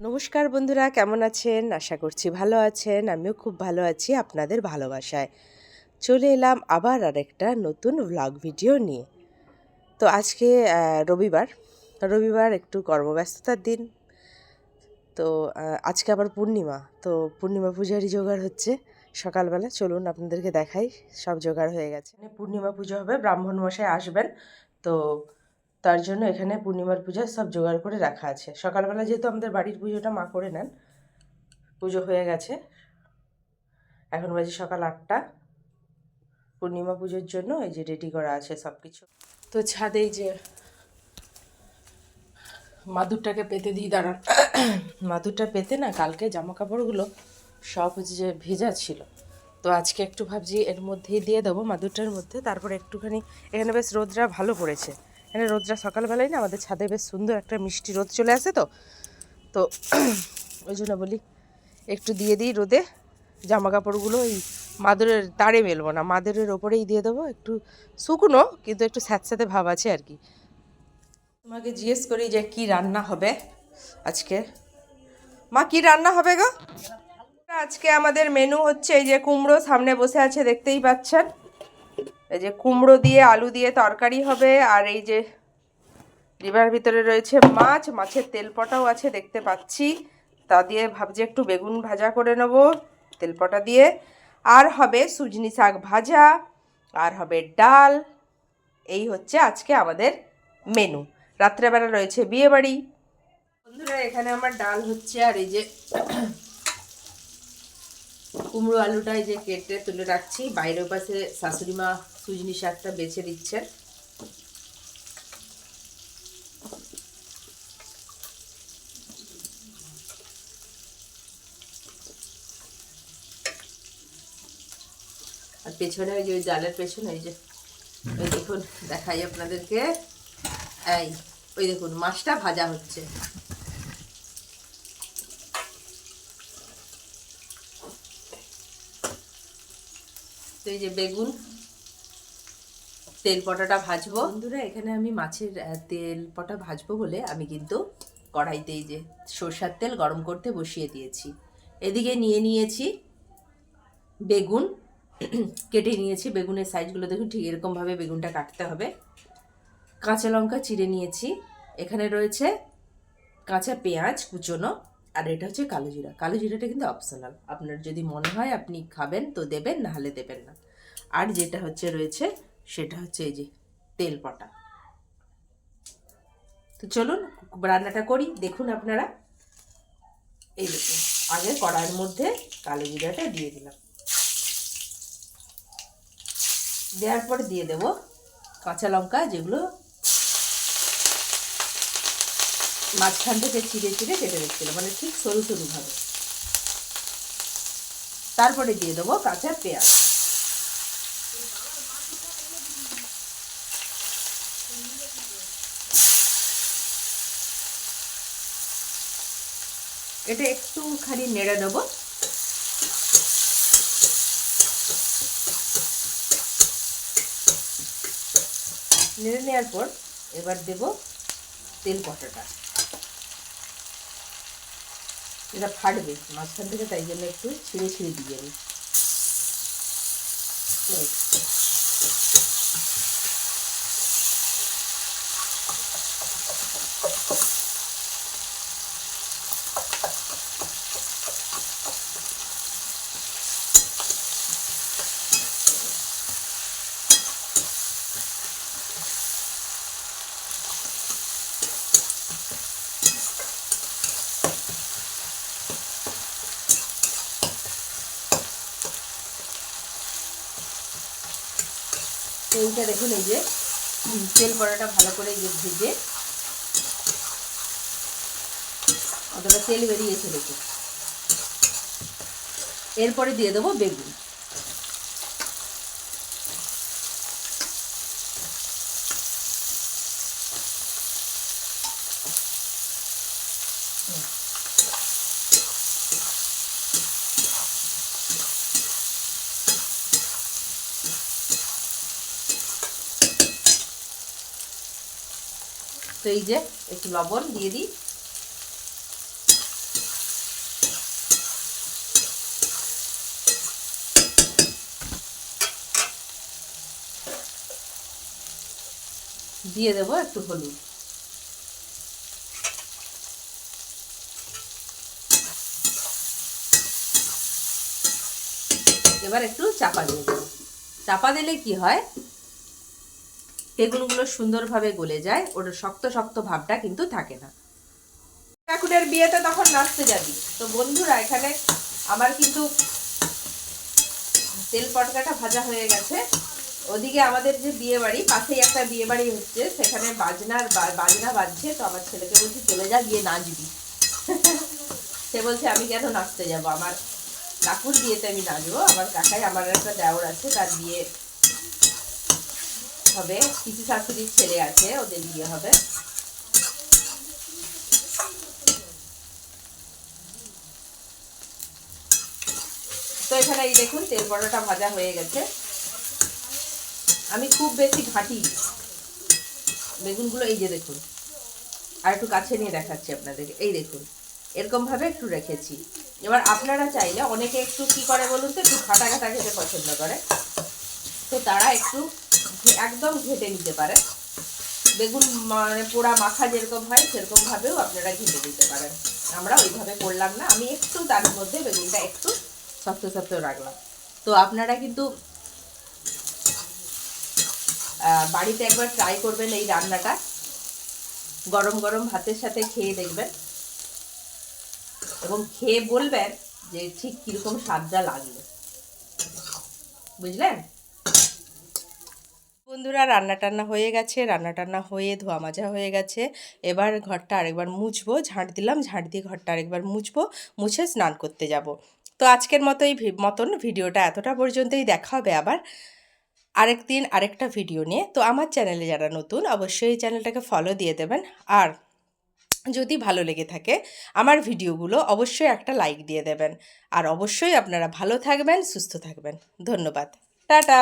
নমস্কার বন্ধুরা, কেমন আছেন? আশা করছি ভালো আছেন। আমিও খুব ভালো আছি আপনাদের ভালোবাসায়। চলে এলাম আবার আরেকটা নতুন ভ্লগ ভিডিও নিয়ে। তো আজকে রবিবার। রবিবার একটু কর্মব্যস্ততার দিন। তো আজকে আবার পূর্ণিমা। তো পূর্ণিমা পূজারই জোগাড় হচ্ছে। সকালবেলা চলুন আপনাদেরকে দেখাই। সব জোগাড় হয়ে গেছে। পূর্ণিমা পুজো হবে, ব্রাহ্মণ মশাই আসবেন। তো তার জন্য এখানে পূর্ণিমার পূজা সব জোগাড় করে রাখা আছে। সকালবেলা যেহেতু আমাদের বাড়ির পুজোটা মা করে নেন, পুজো হয়ে গেছে। এখন বাজে সকাল আটটা। পূর্ণিমা পুজোর জন্য এই যে রেডি করা আছে সব কিছু তো ছাদেই যে মাদুরটাকে পেতে দিই, দাঁড়ান। মাদুরটা পেতে না কালকে জামা কাপড়গুলো সব যে ভেজা ছিল। তো আজকে একটু ভাবছি এর মধ্যেই দিয়ে দেবো মাদুরটার মধ্যে, তারপর একটুখানি, এখানে বেশ রোদরা ভালো পড়েছে। এখানে রোদটা সকালবেলায় না আমাদের ছাদে বেশ সুন্দর একটা মিষ্টি রোদ চলে আসে তো। তো ওই জন্য বলি, একটু দিয়ে দিই রোদে। জামা কাপড়গুলো এই মাদুরের তারে মেলবো না, মাদুরের ওপরেই দিয়ে দেবো। একটু শুকনো, কিন্তু একটু স্যাঁতস্যাঁতে ভাব আছে আর কি। তোমাকে জিজ্ঞেস করি যে কি রান্না হবে আজকে? মা, কি রান্না হবে গো? আজকে আমাদের মেনু হচ্ছে এই যে কুমড়ো সামনে বসে আছে, দেখতেই পাচ্ছেন। এই যে কুমড়ো দিয়ে, আলু দিয়ে তরকারি হবে, আর এই যে ডিবার ভিতরে রয়েছে মাছ, মাছের তেলপটাও আছে দেখতে পাচ্ছি। তা দিয়ে ভাবছি একটু বেগুন ভাজা করে নেব তেলপটা দিয়ে। আর হবে সুজনি শাক ভাজা, আর হবে ডাল। এই হচ্ছে আজকে আমাদের মেনু। রাত্রেবেলা রয়েছে বিয়ে বাড়ি বন্ধুরা, এখানে আমার ডাল হচ্ছে আর এই যে কুমড়ো আলুটা এই যে কেটে তুলে রাখছি। বাইরের পাশে শাশুড়ি মা সুজনি শাকটা বেছে দিচ্ছেন। আর পেছনে ওই যে ওই জালের পেছনে ওই যে, ওই দেখুন, দেখাই আপনাদেরকে। এই, ওই দেখুন, মাছটা ভাজা হচ্ছে। তো এই যে বেগুন, তেল পটাটা ভাজবো। বন্ধুরা, এখানে আমি মাছের তেল পটা ভাজবো বলে আমি কিন্তু কড়াইতে যে সরষার তেল গরম করতে বসিয়ে দিয়েছি। এদিকে নিয়ে নিয়েছি বেগুন, কেটে নিয়েছি বেগুনের সাইজগুলো। দেখুন, ঠিক এরকমভাবে বেগুনটা কাটতে হবে। কাঁচা লঙ্কা চিড়ে নিয়েছি। এখানে রয়েছে কাঁচা পেঁয়াজ কুচোনো। আর এটা হচ্ছে কালো জিরা। কালো জিরাটা কিন্তু অপশনাল আপনার যদি মনে হয় আপনি খাবেন তো দেবেন না হলে দেবেন না। আর যেটা হচ্ছে রয়েছে, সেটা হচ্ছে এই যে তেল পটা। তো চলুন রান্নাটা করি, দেখুন আপনারা। এই দেখুন, আগে কড়াইয়ের মধ্যে কালো জিরাটা দিয়ে দিলাম। দেওয়ার পরে দিয়ে দেব কাঁচা লঙ্কা, যেগুলো মাঝখান থেকে চিড়ে চিড়ে কেটে রেখেছিলাম মানে ঠিক সরু সরু ভাবে। তারপরে দিয়ে দেবো কাঁচা পেঁয়াজ। এটা একটুখানি নেড়ে নেব নেড়ে নেওয়ার পর এবার দেব তেল পটাটা। এটা ফাটবে মাঝখান থেকে তাই জন্য একটু ছিঁড়ে ছিঁড়ে দিয়ে আমি এইটা দেখুন, এই যে তেল বড়াটা ভালো করে ভেজে অতটা তেল বেরিয়েছে দেখুন। এরপরে দিয়ে দেবো বেগুন। তো এই যে একটু লবণ দিয়ে দিই। দিয়ে দেবো একটু হলুদ। এবার একটু চাপা দিয়ে দেবো। চাপা দিলে কি হয়? বেগুনগুলো সুন্দরভাবে গলে যায়, ওর শক্ত শক্ত ভাবটা কিন্তু থাকে না। ঠাকুরের বিয়েতে তখন নাচতে যাবি। তো বন্ধুরা, এখানে আমার কিন্তু তেল পটকাটা ভাজা হয়ে গেছে। ওদিকে আমাদের যে বিয়ে বাড়ি, পাশেই একটা বিয়ে বাড়ি হচ্ছে, সেখানে বাজনার বাজনা বাজছে, তো আমার ছেলেকে বলছি, চলে যা, গিয়ে নাচবি। সে বলছে, আমি কেন নাচতে যাব? আমার কাকুর বিয়েতে আমি নাচবো, আমার কাকাই আমার একটা দেওর আছে, তার বিয়ে হবে। কিছু শাশুড়ির ছেলে আছে, ওদের বিয়ে হবে। তো এখানে এই দেখুন, তেল বড়াটা ভাজা হয়ে গেছে। আমি খুব বেশি ঘাঁটি বেগুনগুলো এই যে দেখুন। আর একটু কাছে নিয়ে দেখাচ্ছি আপনাদেরকে। এই দেখুন এরকম ভাবে একটু রেখেছি। এবার আপনারা চাইলে অনেকে একটু কি করে বলুন তো, একটু ঘাটা ঘাটা খেতে পছন্দ করে। তো তারা একটু একদম ঘেটে নিতে পারে। বেগুন মানে পোড়া মাখা যেরকম হয় সেরকম ভাবেও আপনারা ঘেটে দিতে পারেন। আমরা ওইভাবে করলাম না। আমি একটু তার মধ্যে বেগুনটা একটু শক্ত শক্ত রাখলাম। তো আপনারা কিন্তু বাড়িতে একবার ট্রাই করবেন এই রান্নাটা। গরম গরম ভাতের সাথে খেয়ে দেখবেন। এবং খেয়ে বলবেন যে ঠিক কীরকম স্বাদটা লাগল। বুঝলেন? বন্ধুরা রান্না টান্না হয়ে গেছে রান্না টান্না হয়ে ধোয়া মাজা হয়ে গেছে। এবার ঘরটা আরেকবার মুছবো, ঝাঁট দিলাম, ঝাঁট দিয়ে ঘরটা আরেকবার মুছবো, মুছে স্নান করতে যাব। তো আজকের মতো এই মতন ভিডিওটা এতটা পর্যন্তই, দেখা হবে আবার আরেক দিন আরেকটা ভিডিও নিয়ে। তো আমার চ্যানেলে যারা নতুন, অবশ্যই এই চ্যানেলটাকে ফলো দিয়ে দেবেন। আর যদি ভালো লেগে থাকে, আমার ভিডিওগুলো অবশ্যই একটা লাইক দিয়ে দেবেন। আর অবশ্যই আপনারা ভালো থাকবেন, সুস্থ থাকবেন। ধন্যবাদ। টাটা!